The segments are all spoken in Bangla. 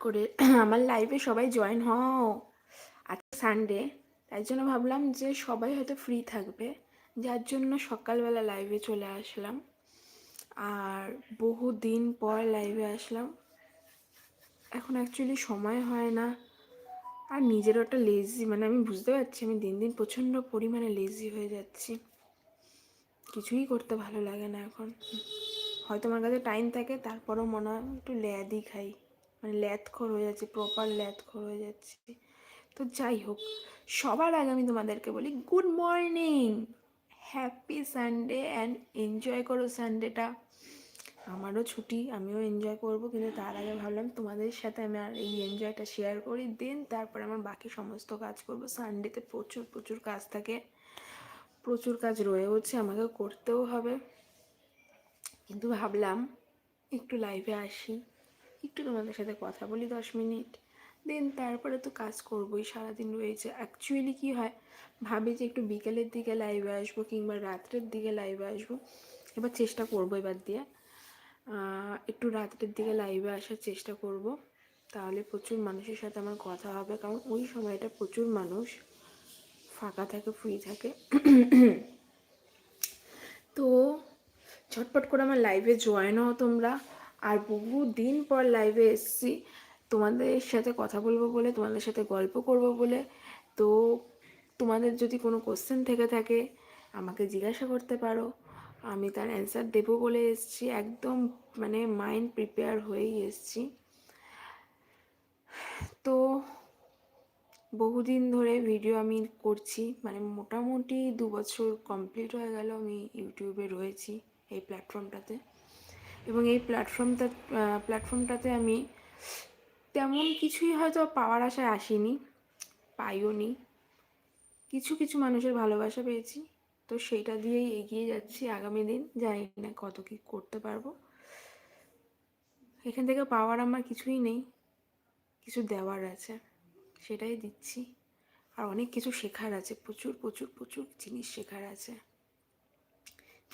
করে আমার লাইভে সবাই জয়েন হও। আজকে সানডে তাই জন্য ভাবলাম যে সবাই হয়তো ফ্রি থাকবে। যার জন্য সকালবেলা লাইভে চলে আসলাম। আর বহু দিন পর লাইভে আসলাম। এখন অ্যাকচুয়ালি সময় হয় না। আর নিজেরও একটা লেজি মানে আমি বুঝতে পারছি, আমি দিন দিন প্রচণ্ড পরিমাণে লেজি হয়ে যাচ্ছি। কিছুই করতে ভালো লাগে না এখন। হয়তো আমার কাছে টাইম থাকে, তারপরও মনে হয় একটু ল্যাদই খাই। মানে ল্যাথখোর হয়ে যাচ্ছে প্রপার ল্যাথখোর হয়ে যাচ্ছে। তো যাই হোক, সবার আগে আমি তোমাদেরকে বলি good morning happy Sunday and enjoy করো সানডেটা আমারও ছুটি, আমিও এনজয় করব, কিন্তু তার আগে ভাবলাম তোমাদের সাথে আমি আর এই এনজয়টা শেয়ার করি দেন তারপরে আমার বাকি সমস্ত কাজ করব। সানডেতে প্রচুর প্রচুর কাজ থাকে, প্রচুর কাজ রয়েওছে আমাকে করতেও হবে। কিন্তু ভাবলাম একটু লাইভে আসি। একটু তোমাদের সাথে কথা বলি দশ মিনিট। দেন তারপরে তো কাজ করবোই, সারাদিন রয়েছে। অ্যাকচুয়ালি কি হয়, ভাবি যে একটু বিকেলের দিকে লাইভে আসব কিংবা রাত্রের দিকে লাইভে আসব, এবার চেষ্টা করব এবার দিয়ে। একটু রাত্রের দিকে লাইভে আসার চেষ্টা করব, তাহলে প্রচুর মানুষের সাথে আমার কথা হবে, কারণ ওই সময়টা প্রচুর মানুষ ফাঁকা থাকে ফ্রি থাকে। তো ঝটপট করে আমার লাইভে জয়েন হও তোমরা। আর বহু দিন পর লাইভে এসেছি। তোমাদের সাথে কথা বলব বলে, তোমাদের সাথে গল্প করব বলে। তো তোমাদের যদি কোনো কোশ্চেন থেকে থাকে, আমাকে জিজ্ঞাসা করতে পারো। আমি তার অ্যান্সার দেবো বলে এসেছি। একদম মানে মাইন্ড প্রিপেয়ার হয়েই এসেছি। তো বহুদিন ধরে ভিডিও আমি করছি। মানে মোটামুটি দু বছর কমপ্লিট হয়ে গেল আমি ইউটিউবে রয়েছি এই প্ল্যাটফর্মটাতে এবং এই প্ল্যাটফর্মটা প্ল্যাটফর্মটাতে আমি তেমন কিছুই হয়তো পাওয়ার আশায় আসিনি, পাইও নি। কিছু কিছু মানুষের ভালোবাসা পেয়েছি। তো সেইটা দিয়েই এগিয়ে যাচ্ছি আগামী দিন। জানি না কত কি করতে পারব। এখান থেকে পাওয়ার আমার কিছুই নেই। কিছু দেওয়ার আছে, সেটাই দিচ্ছি। আর অনেক কিছু শেখার আছে। প্রচুর প্রচুর প্রচুর জিনিস শেখার আছে।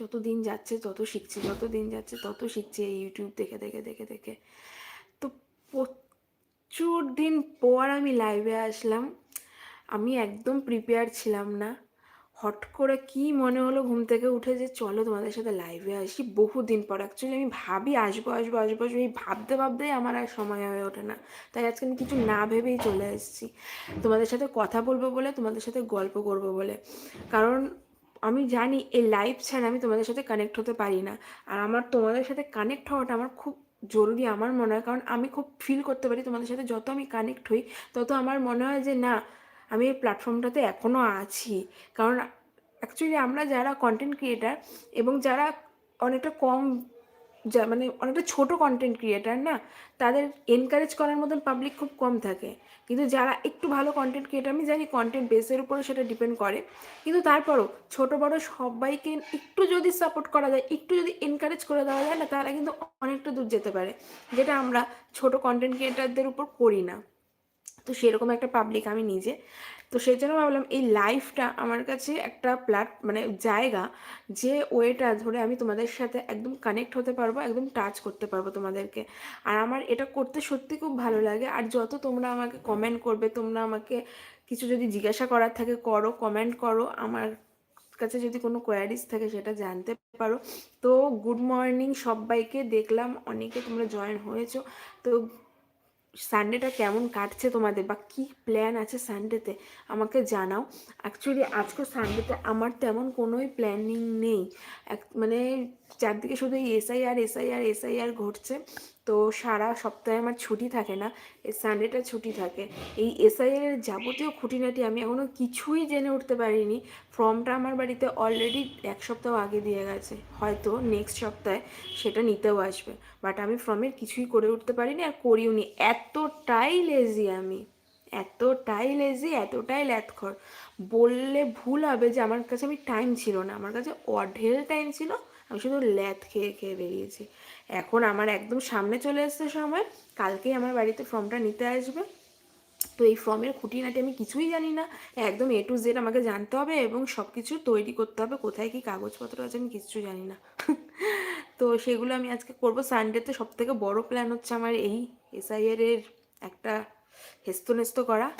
যত দিন যাচ্ছে তত শিখছি, যত দিন যাচ্ছে তত শিখছি এই ইউটিউব দেখে দেখে দেখে দেখে। তো প্রচুর দিন পর আমি লাইভে আসলাম। আমি একদম প্রিপেয়ার ছিলাম না। হট করে কি মনে হলো ঘুম থেকে উঠে যে চলো তোমাদের সাথে লাইভে আসি। বহু দিন পর অ্যাকচুয়ালি আমি ভাবি আসব আসব আসব আসব। এই ভাবতে ভাবতেই আমার আর সময় হয়ে ওঠে না। তাই আজকে আমি কিছু না ভেবেই চলে এসেছি তোমাদের সাথে কথা বলব বলে, তোমাদের সাথে গল্প করব বলে। কারণ আমি জানি এই লাইভ ছাড়া আমি তোমাদের সাথে কানেক্ট হতে পারি না। আর আমার তোমাদের সাথে কানেক্ট হওয়াটা আমার খুব জরুরি আমার মনে হয়। কারণ আমি খুব ফিল করতে পারি তোমাদের সাথে যত আমি কানেক্ট হই, তত আমার মনে হয় যে না, আমি এই প্ল্যাটফর্মটাতে এখনও আছি। কারণ অ্যাকচুয়ালি আমরা যারা কন্টেন্ট ক্রিয়েটার এবং যারা অনেকটা কম যা মানে অনেকটা ছোট কন্টেন্ট ক্রিয়েটার না, তাদের এনকারেজ করার মতন পাবলিক খুব কম থাকে। কিন্তু যারা একটু ভালো কন্টেন্ট ক্রিয়েটার আমি জানি কন্টেন্ট বেসের উপরে সেটা ডিপেন্ড করে। কিন্তু তারপরও ছোট, বড় সবাইকে একটু যদি সাপোর্ট করা যায়, একটু যদি এনকারেজ করে দেওয়া যায় না, তারা কিন্তু অনেকটা দূর যেতে পারে। যেটা আমরা ছোট কন্টেন্ট ক্রিয়েটারদের উপর করি না। তো সেরকম একটা পাবলিক আমি নিজে। তো সেই জন্য ভাবলাম এই লাইফটা আমার কাছে একটা প্ল্যাট মানে জায়গা যে ওয়েটা ধরে আমি তোমাদের সাথে একদম কানেক্ট হতে পারব, একদম টাচ করতে পারব তোমাদেরকে। আর আমার এটা করতে সত্যি খুব ভালো লাগে। আর যত তোমরা আমাকে কমেন্ট করবে, তোমরা আমাকে কিছু যদি জিজ্ঞাসা করার থাকে, করো কমেন্ট করো। আমার কাছে যদি কোনো কোয়ারিজ থাকে, সেটা জানতে পারো। তো গুড মর্নিং সবাইকে দেখলাম, অনেকে তোমরা জয়েন হয়েছো। তো সানডেটা কেমন কাটছে তোমাদের বা কি প্ল্যান আছে সানডেতে আমাকে জানাও। অ্যাকচুয়ালি আজকে সানডেতে আমার তেমন কোনোই প্ল্যানিং নেই। এক মানে চারদিকে শুধু এই এসআইআর এসআইআর এসআইআর ঘটছে। তো সারা সপ্তাহে আমার ছুটি থাকে না, এই সানডেটা ছুটি থাকে। এই এসআইআর এর যাবতীয় খুঁটিনাটি আমি এখনও কিছুই জেনে উঠতে পারিনি। ফর্মটা আমার বাড়িতে অলরেডি এক সপ্তাহ আগে দিয়ে গেছে। হয়তো নেক্সট সপ্তাহে সেটা নিতেও আসবে। বাট আমি ফর্মের কিছুই করে উঠতে পারিনি আর করিও নি। এতটাই লেজি আমি। এতটাই লেজি এতটাই ল্যাথখর। বললে ভুল হবে যে আমার কাছে আমি টাইম ছিল না। আমার কাছে অঢেল টাইম ছিল। আমি শুধু ল্যাথ খেয়ে খেয়ে বেরিয়েছি। এখন আমার একদম সামনে চলে এসছে সময়। কালকেই আমার বাড়িতে ফর্মটা নিতে আসবে। তো এই ফর্মের খুঁটিনাটি আমি কিছুই জানি না। একদম এ টু জেড আমাকে জানতে হবে এবং সব কিছু তৈরি করতে হবে। কোথায় কী কাগজপত্র আছে আমি কিচ্ছু জানি না। তো সেগুলো আমি আজকে করব। সানডেতে সব থেকে বড়ো প্ল্যান হচ্ছে আমার এই এসআইআর এর একটা হেস্ত নেস্ত করা।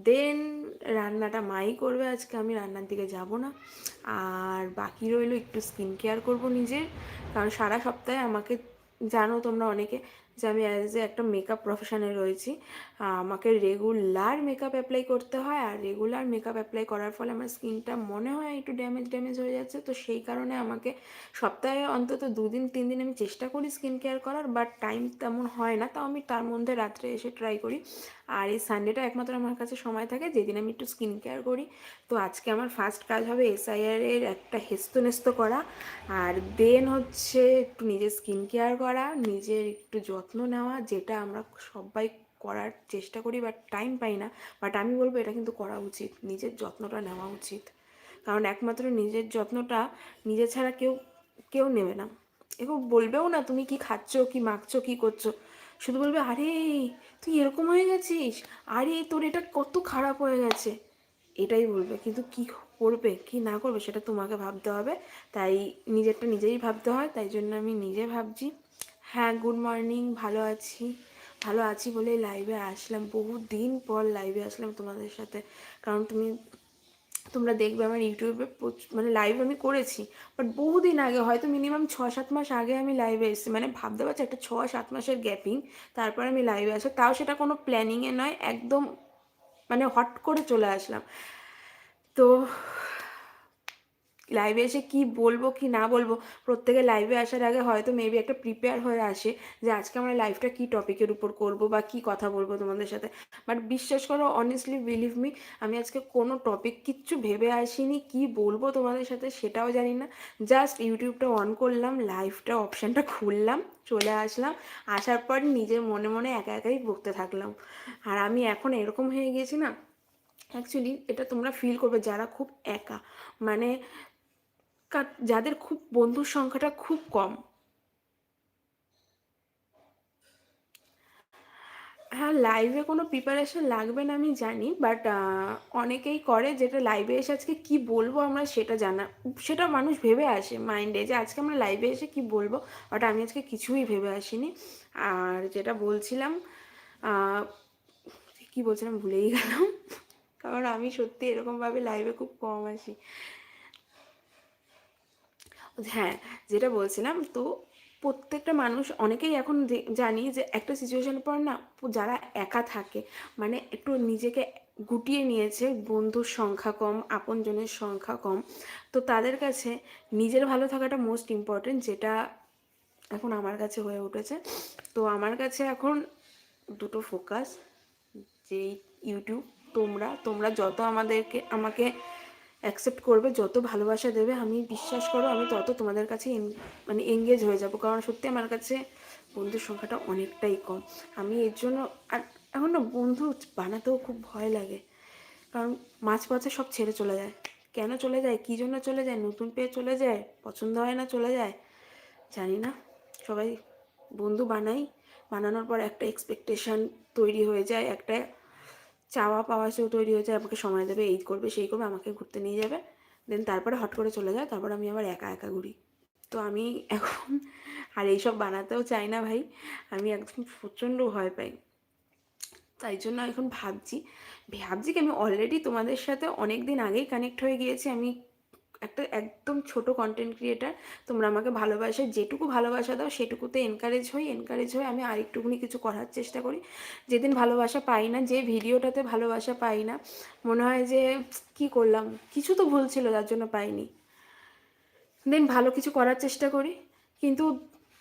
দেন রান্নাটা মাই করবে আজকে। আমি রান্নার দিকে যাব না। আর বাকি রইল একটু স্কিন কেয়ার করব নিজের। কারণ সারা সপ্তাহে আমাকে জানো তোমরা অনেকে যে আমি অ্যাজ এ একটা মেকআপ প্রফেশনে রয়েছি আমাকে রেগুলার মেকআপ অ্যাপ্লাই করতে হয় আর রেগুলার মেকআপ অ্যাপ্লাই করার ফলে আমার স্কিনটা মনে হয় একটু ড্যামেজ ড্যামেজ হয়ে যাচ্ছে। তো সেই কারণে আমাকে সপ্তাহে অন্তত দুদিন তিন দিন আমি চেষ্টা করি স্কিন কেয়ার করার বাট টাইম তেমন হয় না। তাও আমি তার মধ্যে রাত্রে এসে ট্রাই করি। আর এই সানডেটা একমাত্র আমার কাছে সময় থাকে, যেদিন আমি একটু স্কিন কেয়ার করি। তো আজকে আমার ফার্স্ট কাজ হবে এসআইআর এর একটা হেস্ত নেস্ত করা। আর দেন হচ্ছে একটু নিজের স্কিন কেয়ার করা, নিজের একটু যত্ন নেওয়া যেটা আমরা সবাই করার চেষ্টা করি বাট টাইম পাই না বাট আমি বলব এটা কিন্তু করা উচিত। নিজের যত্নটা নেওয়া উচিত। কারণ একমাত্র নিজের যত্নটা নিজে ছাড়া কেউ কেউ নেবে না। এরকম বলবেও না, তুমি কি খাচ্ছ, কি মাখছো, কি করছ? শুধু বলবে, আরে, তুই এরকম হয়ে গেছিস? আরে, তোর এটা কত খারাপ হয়ে গেছে। এটাই বলবে। কিন্তু কি করবে, কি না করবে, সেটা তোমাকে ভাবতে হবে। তাই নিজেরটা নিজেই ভাবতে হয়, তাই জন্য আমি নিজে ভাবছি। হ্যাঁ গুড মর্নিং ভালো আছি। ভালো আছি বলে লাইভে আসলাম। বহু দিন পর লাইভে আসলাম তোমাদের সাথে। কারণ তুমি, তোমরা দেখবে আমার ইউটিউবে মানে লাইভ আমি করেছি বাট বহুদিন আগে, হয়তো মিনিমাম ছ সাত মাস আগে আমি লাইভে এসেছি। মানে ভাবতে পারছি, একটা ছ সাত মাসের গ্যাপিং তারপর আমি লাইভে আসি। তাও সেটা কোনো প্ল্যানিংয়ে নয়, একদম মানে হট করে চলে আসলাম। তো লাইভে এসে কি বলব, কি না বলব, প্রত্যেকে লাইভে আসার আগে হয়তো মেবি একটা প্রিপেয়ার হয়ে আসে যে আজকে আমরা লাইভটা কী টপিকের উপর করব বা কি কথা বলব তোমাদের সাথে। বাট বিশ্বাস করো অনেস্টলি বিলিভ মি আমি আজকে কোনো টপিক কিচ্ছু ভেবে আসিনি, কি বলব তোমাদের সাথে সেটাও জানি না। জাস্ট ইউটিউবটা অন করলাম লাইভটা অপশানটা খুললাম, চলে আসলাম, আসার পর নিজের মনে মনে একা একাই বকতে থাকলাম। আর আমি এখন এরকম হয়ে গেছি না অ্যাকচুয়ালি এটা তোমরা ফিল করবে যারা খুব একা। মানে যাদের খুব, বন্ধুর সংখ্যাটা খুব কম। হ্যাঁ লাইভে কোনো প্রিপারেশন লাগবে না আমি জানি বাট অনেকেই করে যেটা লাইভে এসে আজকে কি বলব আমরা সেটা জানা, সেটা মানুষ ভেবে আসে মাইন্ডে যে আজকে আমরা লাইভে এসে কি বলব বাট আমি আজকে কিছুই ভেবে আসিনি। আর যেটা বলছিলাম কি বলছিলাম ভুলেই গেলাম, কারণ আমি সত্যি এরকমভাবে লাইভে খুব কম আসি। হ্যাঁ যেটা বলছিলাম, তো প্রত্যেকটা মানুষ অনেকেই এখন জানি যে একটা সিচুয়েশনের পর না, যারা একা থাকে মানে একটু নিজেকে গুটিয়ে নিয়েছে, বন্ধুর সংখ্যা কম, আপনজনের সংখ্যা কম, তো তাদের কাছে নিজের ভালো থাকাটা মোস্ট ইম্পর্টেন্ট যেটা এখন আমার কাছে হয়ে উঠেছে। তো আমার কাছে এখন দুটো ফোকাস যেই ইউটিউব তোমরা তোমরা যত আমাদেরকে, আমাকে অ্যাকসেপ্ট করবে, যত ভালোবাসা দেবে, আমি বিশ্বাস করো আমি তত তোমাদের কাছে মানে এঙ্গেজ হয়ে যাব। কারণ সত্যি আমার কাছে বন্ধুর সংখ্যাটা অনেকটাই কম। আমি এর জন্য, আর এখন না বন্ধু বানাতেও খুব ভয় লাগে। কারণ মাছ পথে সব ছেড়ে চলে যায়। কেন চলে যায়? কী জন্য চলে যায়? নতুন পেয়ে চলে যায়? পছন্দ হয় না চলে যায়? জানি না। সবাই বন্ধু বানাই। বানানোর পর একটা এক্সপেকটেশান তৈরি হয়ে যায়, একটা চাওয়া পাওয়া সেও তৈরি হয়ে যায়, আমাকে সময় দেবে, এই করবে, সেই করবে, আমাকে ঘুরতে নিয়ে যাবে। দেন তারপরে হট করে চলে যায়, তারপর আমি আবার একা একা ঘুরি। তো আমি এখন, আর এইসব বানাতেও চাই না ভাই, আমি একদম প্রচণ্ড ভয় পাই। তাই জন্য এখন ভাবছি ভাবছি কি আমি অলরেডি তোমাদের সাথে অনেক দিন আগেই কানেক্ট হয়ে গিয়েছি, আমি একটা একদম ছোট কন্টেন্ট ক্রিয়েটার তোমরা আমাকে ভালোবাসা, যেটুকু ভালোবাসা দাও সেটুকুতে এনকারেজ হই এনকারেজ হয়ে আমি আরেকটুকুনি কিছু করার চেষ্টা করি। যেদিন ভালোবাসা পাই না, যে ভিডিওটাতে ভালোবাসা পাই না, মনে হয় যে কি করলাম? কিছু তো ভুল ছিল, যার জন্য পাইনি। দেন ভালো কিছু করার চেষ্টা করি, কিন্তু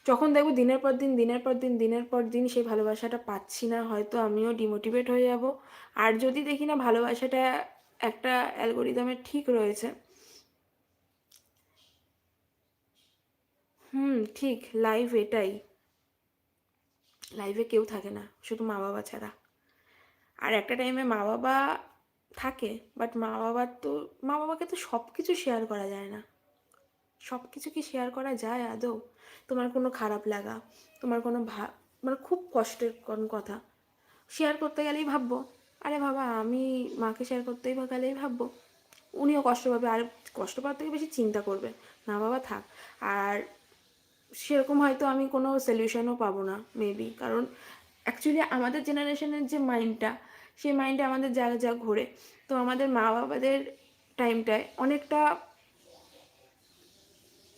যখন দেখব দিনের পর দিন, দিনের পর দিন, দিনের পর দিন সেই ভালোবাসাটা পাচ্ছি না, হয়তো আমিও ডিমোটিভেট হয়ে যাব। আর যদি দেখি না ভালোবাসাটা একটা অ্যালগোরিদমে ঠিক রয়েছে হুম, ঠিক লাইভ এটাই। লাইভে কেউ থাকে না, শুধু মা বাবা ছাড়া। আর একটা টাইমে মা বাবা থাকে বাট মা বাবার তো মা বাবাকে তো সব কিছু শেয়ার করা যায় না। সব কিছু কি শেয়ার করা যায় আদৌ? তোমার কোনো খারাপ লাগা, তোমার কোনো ভা মানে খুব কষ্টের কোনো কথা। শেয়ার করতে গেলেই ভাববো, আরে বাবা, আমি মাকে শেয়ার করতেই বা গেলেই ভাববো। উনিও কষ্ট পাবে, আর কষ্ট পাওয়ার থেকে বেশি চিন্তা করবে মা বাবা থাক, আর সেরকম হয়তো আমি কোনো সলিউশনও পাবো না মেবি কারণ অ্যাকচুয়ালি আমাদের জেনারেশনের যে মাইন্ডটা সেই মাইন্ডে আমাদের যা যা ঘোরে। তো আমাদের মা বাবাদের টাইমটায় অনেকটা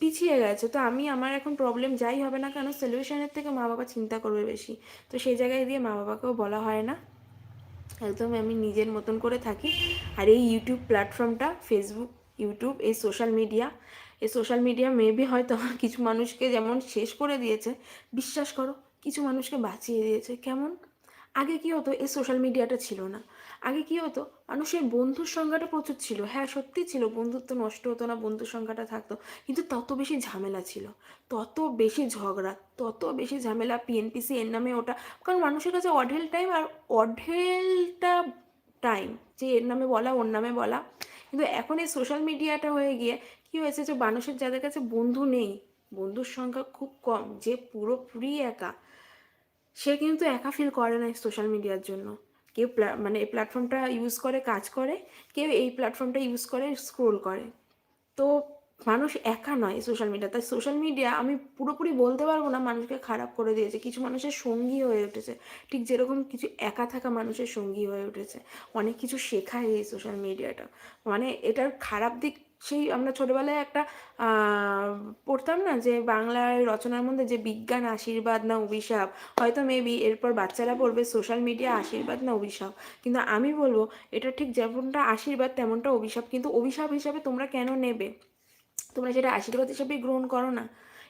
পিছিয়ে গেছে। তো আমি, আমার এখন প্রবলেম যাই হবে না কেন সলিউশনের থেকে মা বাবা চিন্তা করবে বেশি। তো সেই জায়গায় দিয়ে মা বাবাকেও বলা হয় না। একদম আমি নিজের মতন করে থাকি। আর এই ইউটিউব প্ল্যাটফর্মটা ফেসবুক ইউটিউব এই সোশ্যাল মিডিয়া এই সোশ্যাল মিডিয়া মেবি হয়তো কিছু মানুষকে যেমন শেষ করে দিয়েছে, বিশ্বাস করো, কিছু মানুষকে বাঁচিয়ে দিয়েছে। কেমন? আগে কি হতো? এই সোশ্যাল মিডিয়াটা ছিল না। আগে কি হতো? মানুষের বন্ধুর সংখ্যাটা প্রচুর ছিল। হ্যাঁ সত্যি ছিল, বন্ধুত্ব নষ্ট হতো না, বন্ধুর সংখ্যাটা থাকতো। কিন্তু তত বেশি ঝামেলা ছিল। তত বেশি ঝগড়া, তত বেশি ঝামেলা পিএনপিসি এর নামে ওটা। কারণ মানুষের কাছে অঢেল টাইম আর অঢেলটা টাইম যে এর নামে বলা, ওর নামে বলা। কিন্তু এখন এই সোশ্যাল মিডিয়াটা হয়ে গিয়ে কি হয়েছে যে মানুষের যাদের কাছে বন্ধু নেই, বন্ধুর সংখ্যা খুব কম, যে পুরোপুরি একা, সে কিন্তু একা ফিল করে না সোশ্যাল মিডিয়ার জন্য। কেউ মানে এই প্ল্যাটফর্মটা ইউজ করে, কাজ করে, কেউ এই প্ল্যাটফর্মটা ইউজ করে স্ক্রোল করে। তো মানুষ একা নয় সোশ্যাল মিডিয়া তাই সোশ্যাল মিডিয়া আমি পুরোপুরি বলতে পারব না, মানুষকে খারাপ করে দিয়েছে। কিছু মানুষের সঙ্গী হয়ে উঠেছে। ঠিক যেরকম কিছু একা থাকা মানুষের সঙ্গী হয়ে উঠেছে। অনেক কিছু শেখায় এই সোশ্যাল মিডিয়াটা মানে এটার খারাপ দিক সেই আমরা ছোটোবেলায় একটা পড়তাম না যে বাংলার রচনার মধ্যে যে বিজ্ঞান আশীর্বাদ না অভিশাপ, হয়তো মেবি এরপর বাচ্চারা পড়বে সোশ্যাল মিডিয়া আশীর্বাদ না অভিশাপ। কিন্তু আমি বলব, এটা ঠিক যেমনটা আশীর্বাদ, তেমনটা অভিশাপ। কিন্তু অভিশাপ হিসাবে তোমরা কেন নেবে? তোমরা সেটা আশীর্বাদ হিসাবেই গ্রহণ করো না।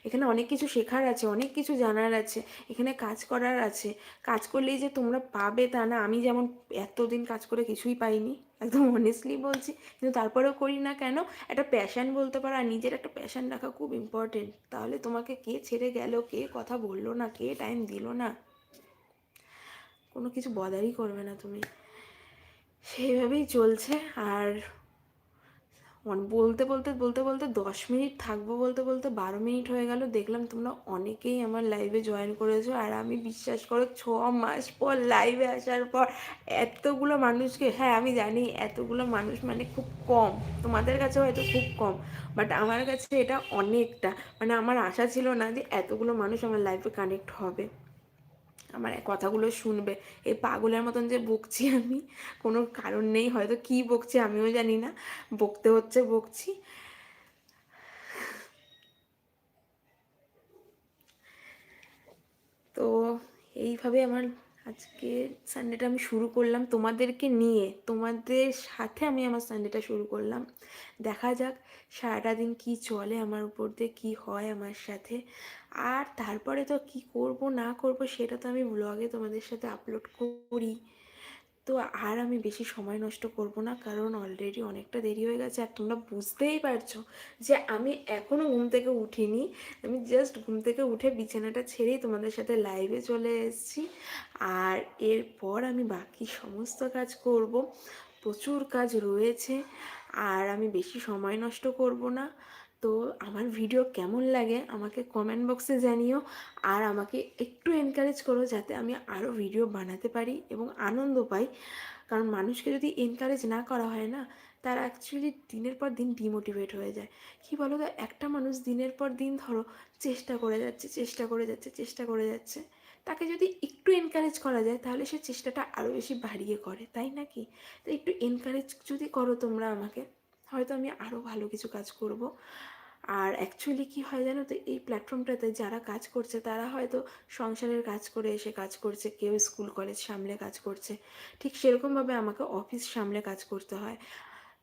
এখানে অনেক কিছু শেখার আছে, অনেক কিছু জানার আছে, এখানে কাজ করার আছে। কাজ করলেই যে তোমরা পাবে তা না, আমি যেমন এতদিন কাজ করে কিছুই পাইনি, একদম অনেস্টলি বলছি, কিন্তু তারপরেও করি না কেন? একটা প্যাশান বলতে পারো, আর নিজের একটা প্যাশান রাখা খুব ইম্পর্টেন্ট তাহলে তোমাকে কে ছেড়ে গেল, কে কথা বলল না, কে টাইম দিল না? কোনো কিছু বদারই করবে না তুমি। সেইভাবেই চলছে, আর বলতে বলতে বলতে বলতে দশ মিনিট থাকব বলতে বলতে বারো মিনিট হয়ে গেল। দেখলাম তোমরা অনেকেই আমার লাইভে জয়েন করেছ আর আমি বিশ্বাস করো ছ মাস পর লাইভে আসার পর এতগুলো মানুষকে হ্যাঁ আমি জানি এতগুলো মানুষ মানে খুব কম, তোমাদের কাছে হয়তো খুব কম বাট আমার কাছে এটা অনেকটা মানে আমার আশা ছিল না যে এতগুলো মানুষ আমার লাইফে কানেক্ট হবে। আমার কথাগুলো শুনবে। এই পাগলের মতন যে বকছি আমি, কোনো কারণ নেই, হয়তো কি বকছি আমিও জানি না। বকতে হচ্ছে বকছি। তো এইভাবে আমার আজকে সানডেটা আমি শুরু করলাম তোমাদেরকে নিয়ে। তোমাদের সাথে আমি আমার সানডেটা শুরু করলাম। দেখা যাক সারাটা দিন কী চলে আমার উপর দিয়ে, কী হয় আমার সাথে। আর তারপরে তো কি করব, না করব, সেটা তো আমি ব্লগে তোমাদের সাথে আপলোড করি। তো আর আমি বেশি সময় নষ্ট করব না, কারণ অলরেডি অনেকটা দেরি হয়ে গেছে আর তোমরা বুঝতেই পারছ যে আমি এখনও ঘুম থেকে উঠিনি। আমি জাস্ট ঘুম থেকে উঠে বিছানাটা ছেড়েই তোমাদের সাথে লাইভে চলে এসেছি। আর এরপর আমি বাকি সমস্ত কাজ করব। প্রচুর কাজ রয়েছে। আর আমি বেশি সময় নষ্ট করব না। তো আমার ভিডিও কেমন লাগে আমাকে কমেন্ট বক্সে জানিও। আর আমাকে একটু এনকারেজ করো যাতে আমি আরও ভিডিও বানাতে পারি এবং আনন্দ পাই। কারণ মানুষকে যদি এনকারেজ না করা হয় না, তারা অ্যাকচুয়ালি দিনের পর দিন ডিমোটিভেট হয়ে যায়। কি বলো তো? একটা মানুষ দিনের পর দিন ধরো চেষ্টা করে যাচ্ছে, চেষ্টা করে যাচ্ছে, চেষ্টা করে যাচ্ছে। তাকে যদি একটু এনকারেজ করা যায়, তাহলে সে চেষ্টাটা আরও বেশি বাড়িয়ে করে, তাই নাকি তো একটু এনকারেজ যদি করো তোমরা আমাকে, হয়তো আমি আরও ভালো কিছু কাজ করব। আর অ্যাকচুয়ালি কি হয় জানো তো, এই প্ল্যাটফর্মটাতে যারা কাজ করছে, তারা হয়তো সংসারের কাজ করে এসে কাজ করছে, কেউ স্কুল কলেজ সামলে কাজ করছে। ঠিক সেরকমভাবে আমাকে অফিস সামলে কাজ করতে হয়।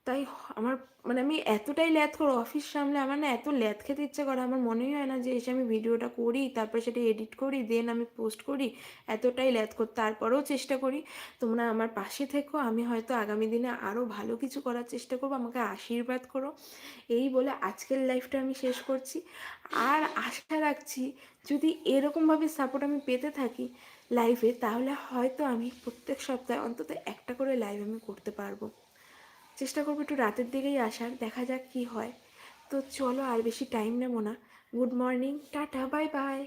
তাই আমার মানে আমি এতটাই ল্যাথ করো অফিস সামলে আমার না এত ল্যাথ খেতে ইচ্ছে করে, আমার মনেই হয় না যে এসে আমি ভিডিওটা করি, তারপরে সেটা এডিট করি দেন আমি পোস্ট করি, এতটাই ল্যাথ কর, তারপরেও চেষ্টা করি। তোমরা আমার পাশে থেকো, আমি হয়তো আগামী দিনে আরও ভালো কিছু করার চেষ্টা করব, আমাকে আশীর্বাদ করো। এই বলে আজকের লাইফটা আমি শেষ করছি। আর আশা রাখছি, যদি এরকমভাবে সাপোর্ট আমি পেতে থাকি লাইফে তাহলে হয়তো আমি প্রত্যেক সপ্তাহে অন্তত একটা করে লাইভ আমি করতে পারব। চেষ্টা করব একটু রাতের দিকেই আসার, দেখা যাক কি হয়। তো চলো আর বেশি টাইম নেব না। Good morning tata bye bye